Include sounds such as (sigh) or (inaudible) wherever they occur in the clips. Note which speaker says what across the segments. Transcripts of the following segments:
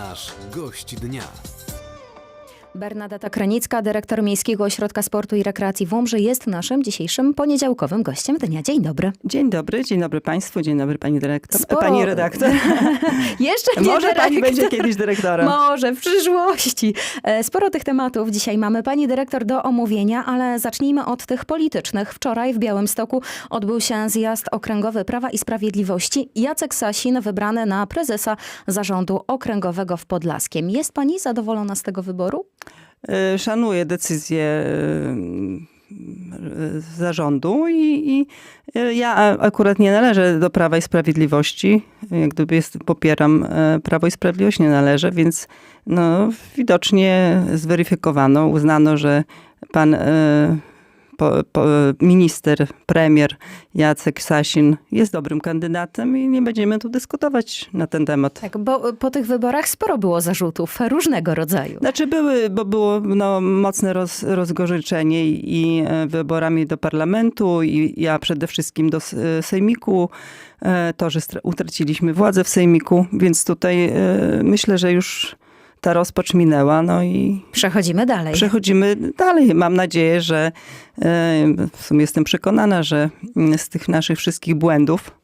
Speaker 1: Nasz gość dnia.
Speaker 2: Bernadetta Kranicka, dyrektor Miejskiego Ośrodka Sportu i Rekreacji w Łomży, jest naszym dzisiejszym poniedziałkowym gościem dnia. Dzień dobry.
Speaker 3: Dzień dobry, dzień dobry Państwu, dzień dobry Pani dyrektor,
Speaker 2: Sporo-
Speaker 3: Pani redaktor. (laughs)
Speaker 2: Jeszcze nie
Speaker 3: Może Pani
Speaker 2: dyrektor.
Speaker 3: będzie kiedyś dyrektorem.
Speaker 2: Może w przyszłości. E, Sporo tych tematów dzisiaj mamy, pani dyrektor, do omówienia, ale zacznijmy od tych politycznych. Wczoraj w Białymstoku odbył się zjazd okręgowy Prawa i Sprawiedliwości. Jacek Sasin wybrany na prezesa zarządu okręgowego w Podlaskiem. Jest pani zadowolona z tego wyboru?
Speaker 3: E, Szanuję decyzję e, zarządu i, i e, ja akurat nie należę do Prawa i Sprawiedliwości. Jak gdyby jest, popieram e, Prawo i Sprawiedliwość, nie należę, więc no, widocznie zweryfikowano, uznano, że pan e, po, po, minister, premier Jacek Sasin jest dobrym kandydatem i nie będziemy tu dyskutować na ten temat.
Speaker 2: Tak, bo po tych wyborach sporo było zarzutów różnego rodzaju.
Speaker 3: Znaczy były, bo było no, mocne roz, rozgorzeczenie i e, wyborami do parlamentu i ja przede wszystkim do e, sejmiku. E, To, że utraciliśmy władzę w sejmiku, więc tutaj myślę, że już ta rozpacz minęła. No i
Speaker 2: Przechodzimy dalej.
Speaker 3: przechodzimy dalej. Mam nadzieję, że e, w sumie jestem przekonana, że mm, z tych naszych wszystkich błędów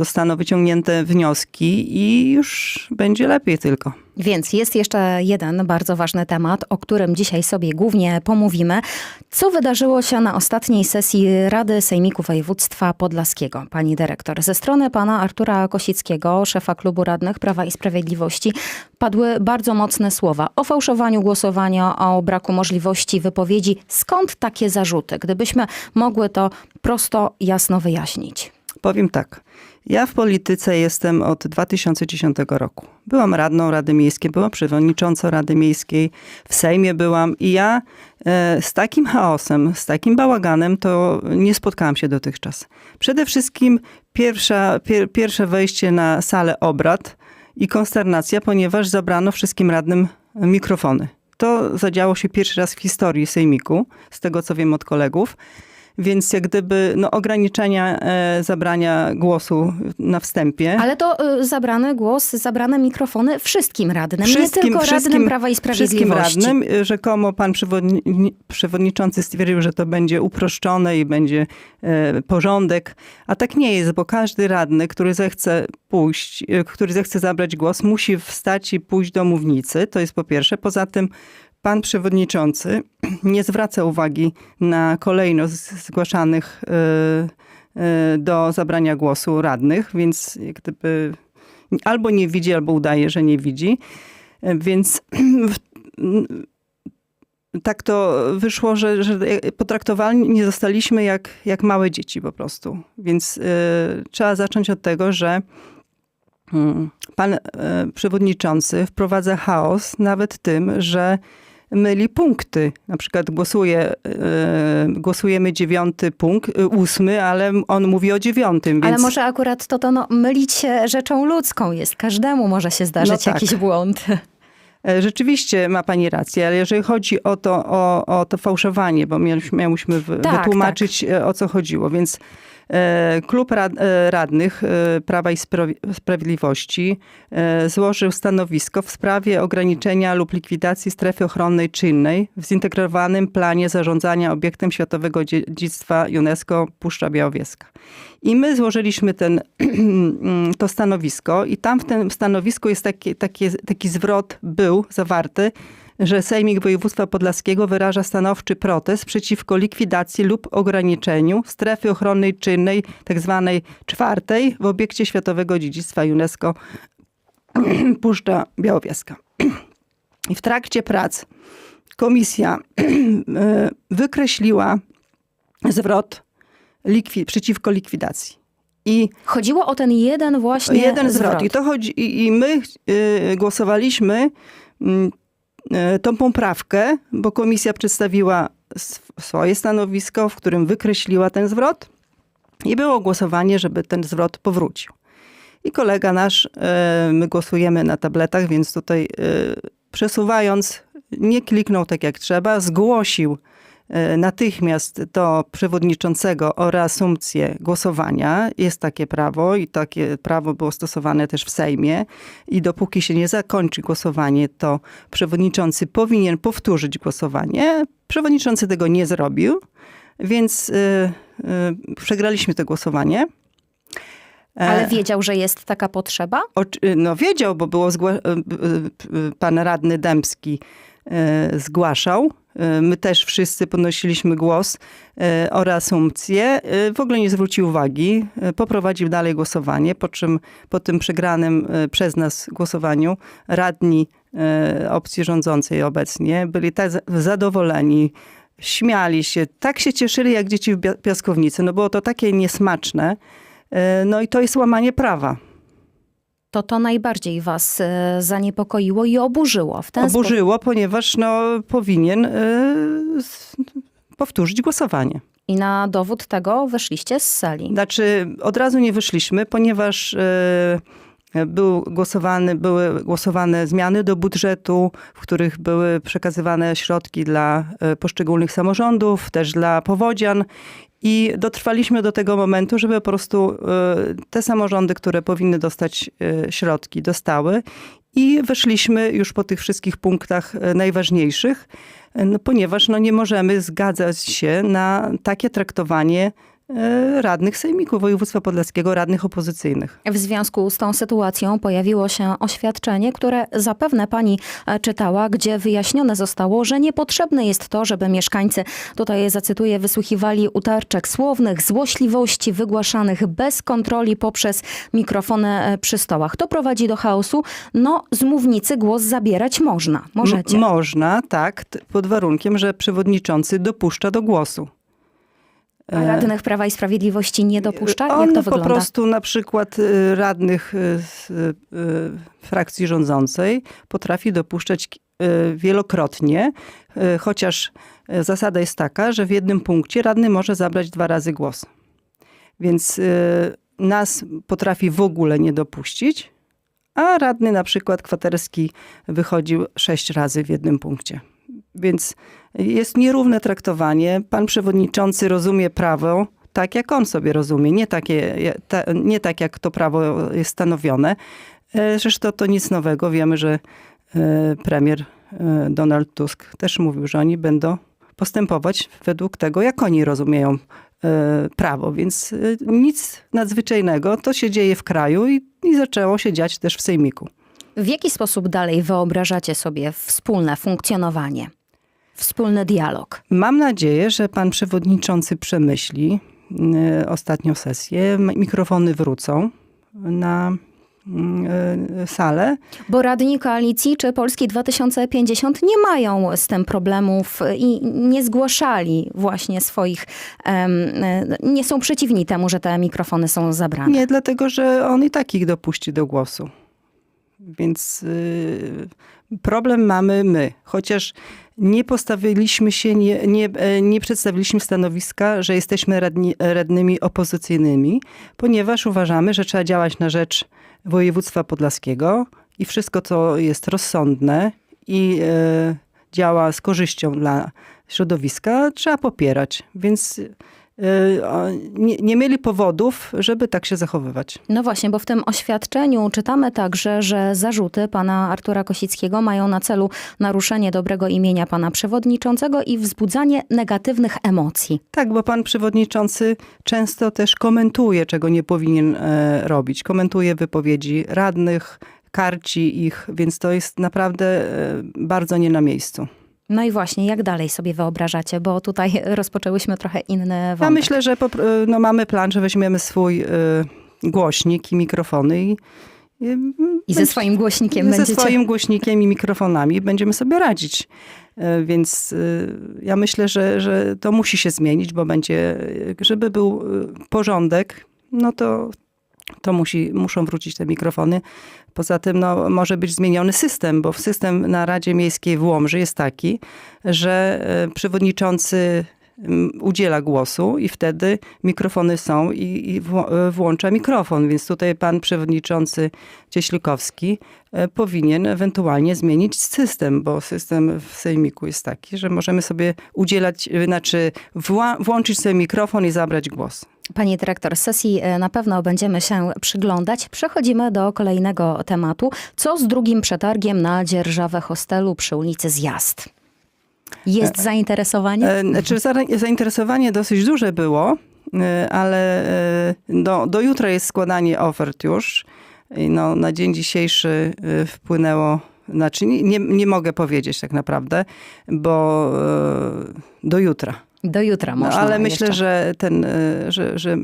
Speaker 3: zostaną wyciągnięte wnioski i już będzie lepiej tylko.
Speaker 2: Więc jest jeszcze jeden bardzo ważny temat, o którym dzisiaj sobie głównie pomówimy. Co wydarzyło się na ostatniej sesji Rady Sejmiku Województwa Podlaskiego, pani dyrektor? Ze strony pana Artura Kosickiego, szefa klubu radnych Prawa i Sprawiedliwości, padły bardzo mocne słowa o fałszowaniu głosowania, o braku możliwości wypowiedzi. Skąd takie zarzuty? Gdybyśmy mogły to prosto, jasno wyjaśnić.
Speaker 3: Powiem tak. Ja w polityce jestem od 2010 roku. Byłam radną Rady Miejskiej, byłam przewodniczącą Rady Miejskiej, w Sejmie byłam i ja e, z takim chaosem, z takim bałaganem to nie spotkałam się dotychczas. Przede wszystkim pierwsza, pier, pierwsze wejście na salę obrad i konsternacja, ponieważ zabrano wszystkim radnym mikrofony. To zadziało się pierwszy raz w historii Sejmiku, z tego co wiem od kolegów. Więc jak gdyby no, ograniczenia e, zabrania głosu na wstępie.
Speaker 2: Ale to y, zabrany głos, zabrane mikrofony wszystkim radnym,
Speaker 3: Wszystkim-
Speaker 2: nie tylko radnym
Speaker 3: wszystkim-
Speaker 2: Prawa i
Speaker 3: Wszystkim
Speaker 2: Sprawiedliwości.
Speaker 3: radnym. y, Rzekomo pan przewodni- przewodniczący stwierdził, że to będzie uproszczone i będzie e, porządek. A tak nie jest, bo każdy radny, który zechce pójść, e, który zechce zabrać głos, musi wstać i pójść do mównicy. To jest po pierwsze. Poza tym pan przewodniczący nie zwraca uwagi na kolejność zgłaszanych e, e, do zabrania głosu radnych, więc gdyby albo nie widzi, albo udaje, że nie widzi. Więc tak to wyszło, że, że potraktowani nie zostaliśmy jak, jak małe dzieci po prostu. Więc y, trzeba zacząć od tego, że mm, pan y, przewodniczący wprowadza chaos nawet tym, że myli punkty. Na przykład głosuje, y, głosujemy dziewiąty punkt, y, ósmy, ale on mówi o dziewiątym.
Speaker 2: Ale
Speaker 3: Więc...
Speaker 2: może akurat to, to no, mylić się rzeczą ludzką jest. Każdemu może się zdarzyć
Speaker 3: No tak.
Speaker 2: jakiś błąd.
Speaker 3: E, Rzeczywiście ma pani rację, ale jeżeli chodzi o to, o, o to fałszowanie, bo mieliśmy, miałyśmy wy-
Speaker 2: Tak,
Speaker 3: wytłumaczyć e, o co chodziło, więc e, klub rad, e, radnych e, Prawa i Spra- Sprawiedliwości e, złożył stanowisko w sprawie ograniczenia lub likwidacji strefy ochronnej czynnej w zintegrowanym planie zarządzania obiektem światowego dziedzictwa UNESCO Puszcza Białowieska. I my złożyliśmy ten, (clears throat) to stanowisko i tam w tym stanowisku jest taki, taki, taki zwrot był zawarty, że Sejmik Województwa Podlaskiego wyraża stanowczy protest przeciwko likwidacji lub ograniczeniu strefy ochronnej czynnej, tak zwanej czwartej, w obiekcie Światowego Dziedzictwa UNESCO (clears throat) Puszcza Białowieska. I w trakcie prac komisja (clears throat) e, wykreśliła zwrot likwi- przeciwko likwidacji. I
Speaker 2: Chodziło o ten jeden właśnie
Speaker 3: jeden zwrot.
Speaker 2: zwrot.
Speaker 3: I to chodzi, i, i my y, głosowaliśmy tą poprawkę, bo komisja przedstawiła sw- swoje stanowisko, w którym wykreśliła ten zwrot i było głosowanie, żeby ten zwrot powrócił. I kolega nasz, y, my głosujemy na tabletach, więc tutaj y, przesuwając, nie kliknął tak jak trzeba, zgłosił e, natychmiast do przewodniczącego o reasumpcję głosowania. Jest takie prawo i takie prawo było stosowane też w Sejmie. I dopóki się nie zakończy głosowanie, to przewodniczący powinien powtórzyć głosowanie. Przewodniczący tego nie zrobił, więc y, y, przegraliśmy to głosowanie. E,
Speaker 2: Ale wiedział, że jest taka potrzeba?
Speaker 3: No wiedział, bo było pan radny Dębski zgłaszał. Y, My też wszyscy podnosiliśmy głos y, o reasumpcję. W ogóle nie zwrócił uwagi. Poprowadził dalej głosowanie, po czym po tym przegranym przez nas głosowaniu radni opcji rządzącej obecnie byli tak za- zadowoleni, śmiali się, tak się cieszyli jak dzieci w piaskownicy. No było to takie niesmaczne. No i to jest łamanie prawa.
Speaker 2: To to najbardziej was e, zaniepokoiło i oburzyło. W ten sposób.
Speaker 3: oburzyło, ponieważ no, powinien s- powtórzyć głosowanie.
Speaker 2: I na dowód tego wyszliście z sali.
Speaker 3: Znaczy, od razu nie wyszliśmy, ponieważ y, był głosowany, były głosowane zmiany do budżetu, w których były przekazywane środki dla poszczególnych samorządów, też dla powodzian. I dotrwaliśmy do tego momentu, żeby po prostu y, te samorządy, które powinny dostać y, środki, dostały. I weszliśmy już po tych wszystkich punktach y, najważniejszych, no, ponieważ no, nie możemy zgadzać się na takie traktowanie radnych sejmików województwa podlaskiego, radnych opozycyjnych.
Speaker 2: W związku z tą sytuacją pojawiło się oświadczenie, które zapewne pani e, czytała, gdzie wyjaśnione zostało, że niepotrzebne jest to, żeby mieszkańcy, tutaj zacytuję, wysłuchiwali utarczek słownych, złośliwości wygłaszanych bez kontroli poprzez mikrofony e, przy stołach. To prowadzi do chaosu. No, z mównicy głos zabierać można. Możecie.
Speaker 3: M- można, tak, pod warunkiem, że przewodniczący dopuszcza do głosu.
Speaker 2: A radnych Prawa i Sprawiedliwości nie dopuszcza? Jak
Speaker 3: On
Speaker 2: to
Speaker 3: po
Speaker 2: wygląda?
Speaker 3: prostu na przykład y, radnych y, z y, frakcji rządzącej potrafi dopuszczać wielokrotnie, chociaż zasada jest taka, że w jednym punkcie radny może zabrać dwa razy głos. Więc nas potrafi w ogóle nie dopuścić, a radny na przykład kwaterski wychodził sześć razy w jednym punkcie. Więc jest nierówne traktowanie. Pan przewodniczący rozumie prawo tak, jak on sobie rozumie, nie, takie, ta, nie tak, jak to prawo jest stanowione. E, Zresztą to nic nowego. Wiemy, że e, premier e, Donald Tusk też mówił, że oni będą postępować według tego, jak oni rozumieją prawo. Więc nic nadzwyczajnego. To się dzieje w kraju i, i zaczęło się dziać też w Sejmiku.
Speaker 2: W jaki sposób dalej wyobrażacie sobie wspólne funkcjonowanie? Wspólny dialog.
Speaker 3: Mam nadzieję, że pan przewodniczący przemyśli y, ostatnią sesję. Mikrofony wrócą na y, salę.
Speaker 2: Bo radni koalicji czy Polski 2050 nie mają z tym problemów i nie zgłaszali właśnie swoich, e, nie są przeciwni temu, że te mikrofony są zabrane.
Speaker 3: Nie, dlatego, że on i tak ich dopuści do głosu. Więc y, problem mamy my. Chociaż nie postawiliśmy się, nie, nie, e, nie przedstawiliśmy stanowiska, że jesteśmy radni, radnymi opozycyjnymi, ponieważ uważamy, że trzeba działać na rzecz województwa podlaskiego i wszystko, co jest rozsądne i e, działa z korzyścią dla środowiska, trzeba popierać. Więc nie, nie mieli powodów, żeby tak się zachowywać.
Speaker 2: No właśnie, bo w tym oświadczeniu czytamy także, że zarzuty pana Artura Kosickiego mają na celu naruszenie dobrego imienia pana przewodniczącego i wzbudzanie negatywnych emocji.
Speaker 3: Tak, bo pan przewodniczący często też komentuje, czego nie powinien e, robić. Komentuje wypowiedzi radnych, karci ich, więc to jest naprawdę e, bardzo nie na miejscu.
Speaker 2: No i właśnie, jak dalej sobie wyobrażacie, bo tutaj (laughs) rozpoczęłyśmy trochę inny wątek.
Speaker 3: Ja myślę, że e, no, mamy plan, że weźmiemy swój e, głośnik i mikrofony i, i,
Speaker 2: I ze swoim głośnikiem
Speaker 3: ze
Speaker 2: będziecie...
Speaker 3: swoim głośnikiem i mikrofonami będziemy sobie radzić. E, Więc e, ja myślę, że, że to musi się zmienić, bo będzie, żeby był porządek, no to, to musi, muszą wrócić te mikrofony. Poza tym no, może być zmieniony system, bo system na Radzie Miejskiej w Łomży jest taki, że e, przewodniczący udziela głosu i wtedy mikrofony są i, i e, włącza mikrofon. Więc tutaj pan przewodniczący Cieślikowski e, powinien ewentualnie zmienić system, bo system w sejmiku jest taki, że możemy sobie udzielać, znaczy włączyć sobie mikrofon i zabrać głos.
Speaker 2: Pani dyrektor, sesji e, na pewno będziemy się przyglądać. Przechodzimy do kolejnego tematu. Co z drugim przetargiem na dzierżawę hostelu przy ulicy Zjazd? Jest zainteresowanie?
Speaker 3: E, Znaczy za- zainteresowanie dosyć duże było, e, ale e, do, do jutra jest składanie ofert już. No, na dzień dzisiejszy e, wpłynęło, znaczy nie, nie, mogę powiedzieć tak naprawdę, bo e, do jutra.
Speaker 2: Do jutra
Speaker 3: No,
Speaker 2: można
Speaker 3: ale myślę,
Speaker 2: jeszcze.
Speaker 3: że, ten, e, że, że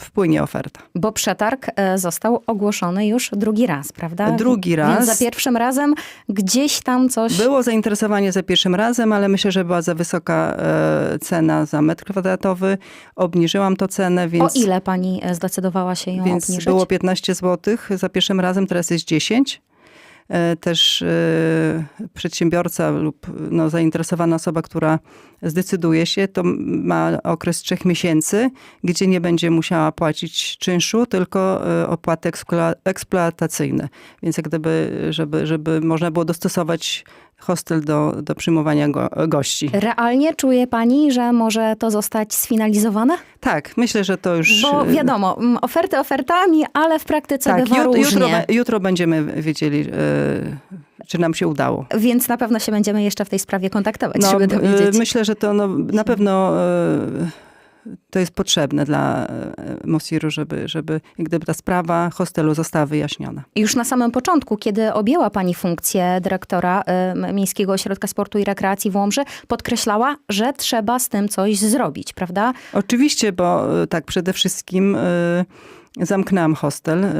Speaker 3: wpłynie oferta.
Speaker 2: Bo przetarg e, został ogłoszony już drugi raz, prawda?
Speaker 3: Drugi
Speaker 2: Więc
Speaker 3: raz.
Speaker 2: za pierwszym razem gdzieś tam coś...
Speaker 3: Było zainteresowanie za pierwszym razem, ale myślę, że była za wysoka e, cena za metr kwadratowy. Obniżyłam to cenę, więc...
Speaker 2: O ile pani e, zdecydowała się ją
Speaker 3: Więc
Speaker 2: obniżyć?
Speaker 3: było 15 zł za pierwszym razem, teraz jest 10. E, Też e, przedsiębiorca lub no, zainteresowana osoba, która zdecyduje się, to ma okres trzech miesięcy, gdzie nie będzie musiała płacić czynszu, tylko e, opłaty eksplo- eksploatacyjne. Więc jak gdyby, żeby, żeby można było dostosować hostel do, do przyjmowania go, gości.
Speaker 2: Realnie czuje pani, że może to zostać sfinalizowane?
Speaker 3: Tak, myślę, że to już...
Speaker 2: Bo
Speaker 3: e,
Speaker 2: wiadomo, oferty ofertami, ale w praktyce
Speaker 3: Tak,
Speaker 2: bywa
Speaker 3: jut,
Speaker 2: różnie.
Speaker 3: jutro, jutro będziemy wiedzieli, e, czy nam się udało.
Speaker 2: Więc na pewno się będziemy jeszcze w tej sprawie kontaktować,
Speaker 3: No,
Speaker 2: żeby
Speaker 3: e,
Speaker 2: dowiedzieć.
Speaker 3: myślę, że to no, na pewno e, to jest potrzebne dla e, Mosiru, żeby, żeby jak gdyby ta sprawa hostelu została wyjaśniona.
Speaker 2: Już na samym początku, kiedy objęła pani funkcję dyrektora Miejskiego Ośrodka Sportu i Rekreacji w Łomży, podkreślała, że trzeba z tym coś zrobić, prawda?
Speaker 3: Oczywiście, bo e, tak, przede wszystkim e, zamknęłam hostel. E,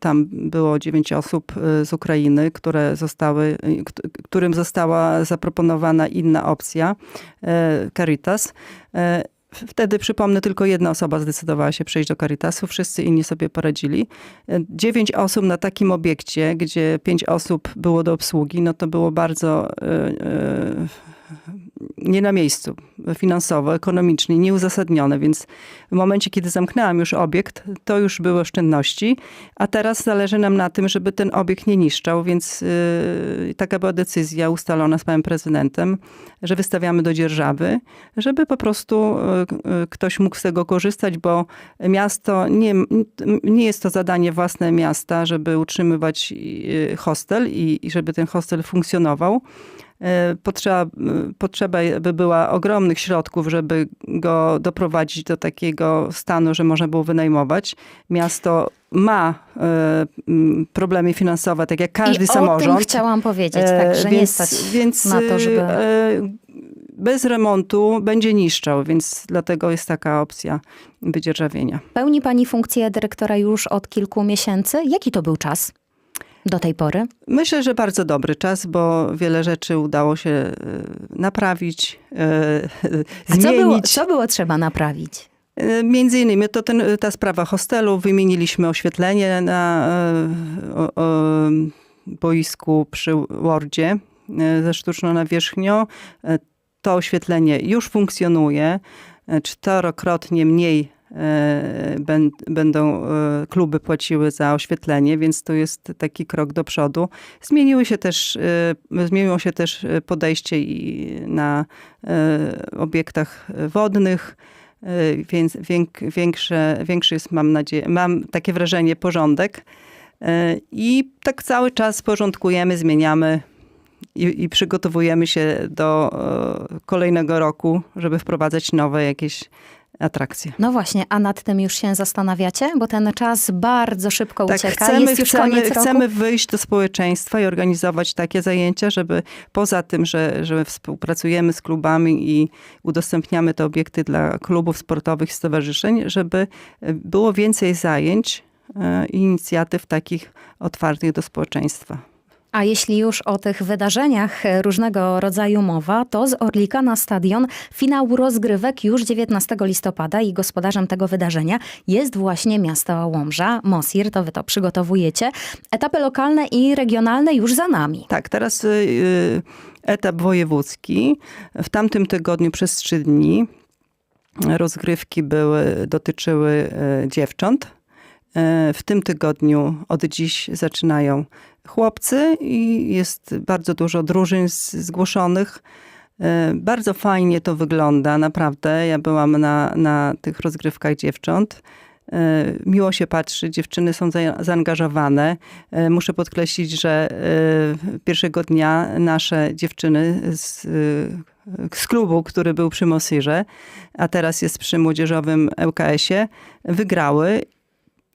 Speaker 3: Tam było dziewięć osób e, z Ukrainy, które zostały, kt- którym została zaproponowana inna opcja, Caritas. Wtedy, przypomnę, tylko jedna osoba zdecydowała się przejść do Caritasu, wszyscy inni sobie poradzili. Dziewięć osób na takim obiekcie, gdzie pięć osób było do obsługi, no to było bardzo e, e, nie na miejscu finansowo, ekonomicznie, nieuzasadnione, więc w momencie, kiedy zamknęłam już obiekt, to już były oszczędności, a teraz zależy nam na tym, żeby ten obiekt nie niszczał, więc yy, taka była decyzja ustalona z panem prezydentem, że wystawiamy do dzierżawy, żeby po prostu yy, ktoś mógł z tego korzystać, bo miasto, nie, nie jest to zadanie własne miasta, żeby utrzymywać yy, hostel i, i żeby ten hostel funkcjonował. E, Potrzeba, e, potrzeba by była ogromnych środków, żeby go doprowadzić do takiego stanu, że można było wynajmować. Miasto ma m, problemy finansowe, tak jak każdy
Speaker 2: I
Speaker 3: samorząd.
Speaker 2: o tym chciałam powiedzieć, tak, że nie
Speaker 3: więc,
Speaker 2: stać
Speaker 3: więc
Speaker 2: na to, żeby...
Speaker 3: bez remontu będzie niszczał, więc dlatego jest taka opcja wydzierżawienia.
Speaker 2: Pełni pani funkcję dyrektora już od kilku miesięcy. Jaki to był czas do tej pory?
Speaker 3: Myślę, że bardzo dobry czas, bo wiele rzeczy udało się e, naprawić, e,
Speaker 2: A co było,
Speaker 3: zmienić.
Speaker 2: co było trzeba naprawić?
Speaker 3: E, Między innymi to ten, ta sprawa hostelu. Wymieniliśmy oświetlenie na o, o, boisku przy Wordzie ze sztuczną nawierzchnią. To oświetlenie już funkcjonuje. Czterokrotnie mniej będą e, kluby płaciły za oświetlenie, więc to jest taki krok do przodu. Zmieniły się też, e, zmieniło się też e, podejście i na e, obiektach wodnych. Więc większe, większy jest, mam nadzieję, mam takie wrażenie, porządek. I tak cały czas porządkujemy, zmieniamy i, i przygotowujemy się do e, kolejnego roku, żeby wprowadzać nowe jakieś atrakcje.
Speaker 2: No właśnie, a nad tym już się zastanawiacie? Bo ten czas bardzo szybko
Speaker 3: Tak,
Speaker 2: ucieka.
Speaker 3: chcemy,
Speaker 2: Jest już
Speaker 3: chcemy,
Speaker 2: koniec roku.
Speaker 3: chcemy wyjść do społeczeństwa i organizować takie zajęcia, żeby poza tym, że, że współpracujemy z klubami i udostępniamy te obiekty dla klubów sportowych stowarzyszeń, żeby e, było więcej zajęć e, i inicjatyw takich otwartych do społeczeństwa.
Speaker 2: A jeśli już o tych wydarzeniach e, różnego rodzaju mowa, to z Orlika na stadion finał rozgrywek już 19 listopada i gospodarzem tego wydarzenia jest właśnie miasto Łomża. Mosir, to wy to przygotowujecie. Etapy lokalne i regionalne już za nami.
Speaker 3: Tak, teraz y, y, etap wojewódzki. W tamtym tygodniu przez trzy dni rozgrywki były, dotyczyły e, dziewcząt. E, W tym tygodniu od dziś zaczynają chłopcy i jest bardzo dużo drużyn zgłoszonych. E, Bardzo fajnie to wygląda, naprawdę. Ja byłam na, na tych rozgrywkach dziewcząt. E, Miło się patrzy, dziewczyny są za- zaangażowane. Muszę podkreślić, że pierwszego dnia nasze dziewczyny z, z klubu, który był przy Mosirze, a teraz jest przy młodzieżowym ŁKS-ie, wygrały.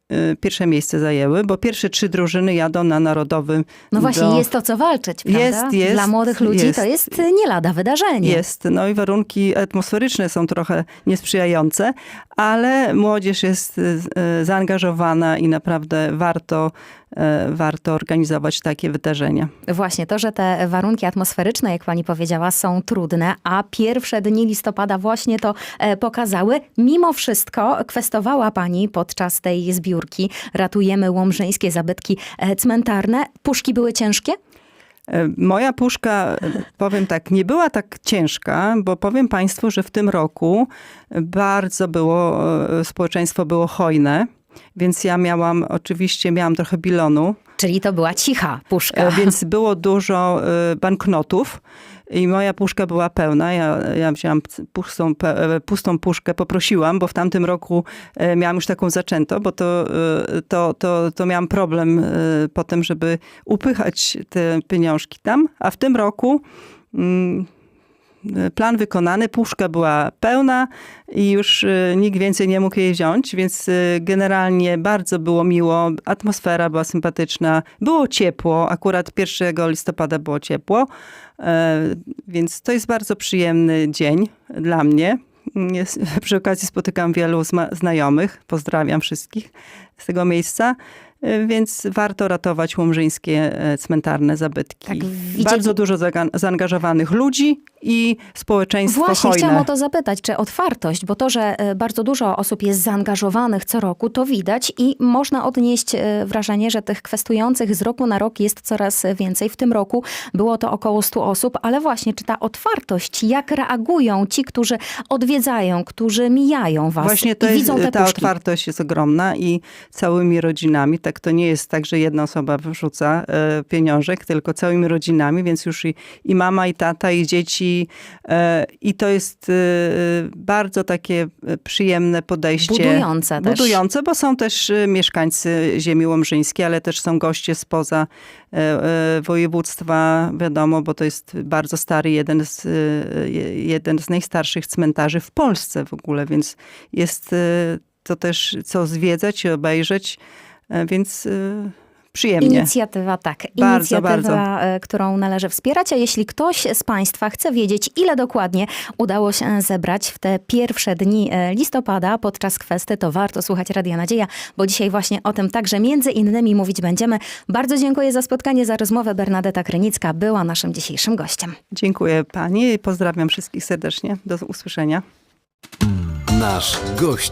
Speaker 3: E, Pierwsze miejsce zajęły, bo pierwsze trzy drużyny jadą na narodowym.
Speaker 2: No właśnie,
Speaker 3: do-
Speaker 2: jest o co walczyć, prawda?
Speaker 3: Jest, jest,
Speaker 2: Dla młodych ludzi
Speaker 3: jest.
Speaker 2: to jest y, nie lada wydarzenie.
Speaker 3: Jest, no i warunki atmosferyczne są trochę niesprzyjające, ale młodzież jest e, zaangażowana i naprawdę warto, e, warto organizować takie wydarzenia.
Speaker 2: Właśnie to, że te warunki atmosferyczne, jak pani powiedziała, są trudne, a pierwsze dni listopada właśnie to e, pokazały. Mimo wszystko kwestowała pani podczas tej zbiórki Ratujemy Łomżyńskie Zabytki e, Cmentarne. Puszki były ciężkie?
Speaker 3: E, Moja puszka, e, powiem tak, nie była tak ciężka, bo powiem Państwu, że w tym roku bardzo było, e, społeczeństwo było hojne, więc ja miałam, oczywiście miałam trochę bilonu,
Speaker 2: Czyli to była cicha puszka.
Speaker 3: Więc było dużo banknotów i moja puszka była pełna. Ja, ja wzięłam pustą, e, pustą puszkę, poprosiłam, bo w tamtym roku e, miałam już taką zaczęto, bo to, e, to, to, to miałam problem potem, żeby upychać te pieniążki tam, a w tym roku mm, plan wykonany, puszka była pełna i już y, nikt więcej nie mógł jej wziąć, więc y, generalnie bardzo było miło, atmosfera była sympatyczna, było ciepło, akurat 1 listopada było ciepło, e, więc to jest bardzo przyjemny dzień dla mnie. Przy okazji spotykam wielu znajomych, pozdrawiam wszystkich z tego miejsca. E, Więc warto ratować łomżyńskie e, cmentarne zabytki.
Speaker 2: Tak,
Speaker 3: Bardzo dużo zaangażowanych ludzi i społeczeństwo
Speaker 2: Właśnie
Speaker 3: hojne.
Speaker 2: chciałam o to zapytać, czy otwartość, bo to, że e, bardzo dużo osób jest zaangażowanych co roku, to widać i można odnieść wrażenie, że tych kwestujących z roku na rok jest coraz więcej. W tym roku było to około 100 osób, ale właśnie, czy ta otwartość, jak reagują ci, którzy odwiedzają, którzy mijają was
Speaker 3: Właśnie to
Speaker 2: i
Speaker 3: jest,
Speaker 2: widzą te
Speaker 3: ta
Speaker 2: puszki?
Speaker 3: otwartość jest ogromna i całymi rodzinami. Tak to nie jest tak, że jedna osoba wrzuca e, pieniążek, tylko całymi rodzinami, więc już i, i mama, i tata, i dzieci. E, I to jest e, bardzo takie przyjemne podejście.
Speaker 2: Budujące też.
Speaker 3: Budujące, bo są też mieszkańcy ziemi łomżyńskiej, ale też są goście spoza województwa, wiadomo, bo to jest bardzo stary, jeden z, je- jeden z najstarszych cmentarzy w Polsce w ogóle, więc jest to też co zwiedzać i obejrzeć, więc e, przyjemnie.
Speaker 2: Inicjatywa, tak.
Speaker 3: Bardzo,
Speaker 2: Inicjatywa, e, którą należy wspierać. A jeśli ktoś z Państwa chce wiedzieć, ile dokładnie udało się zebrać w te pierwsze dni e, listopada podczas kwesty, to warto słuchać Radia Nadzieja, bo dzisiaj właśnie o tym także między innymi mówić będziemy. Bardzo dziękuję za spotkanie, za rozmowę. Bernadeta Krynicka była naszym dzisiejszym gościem.
Speaker 3: Dziękuję pani i pozdrawiam wszystkich serdecznie. Do usłyszenia.
Speaker 1: Nasz gość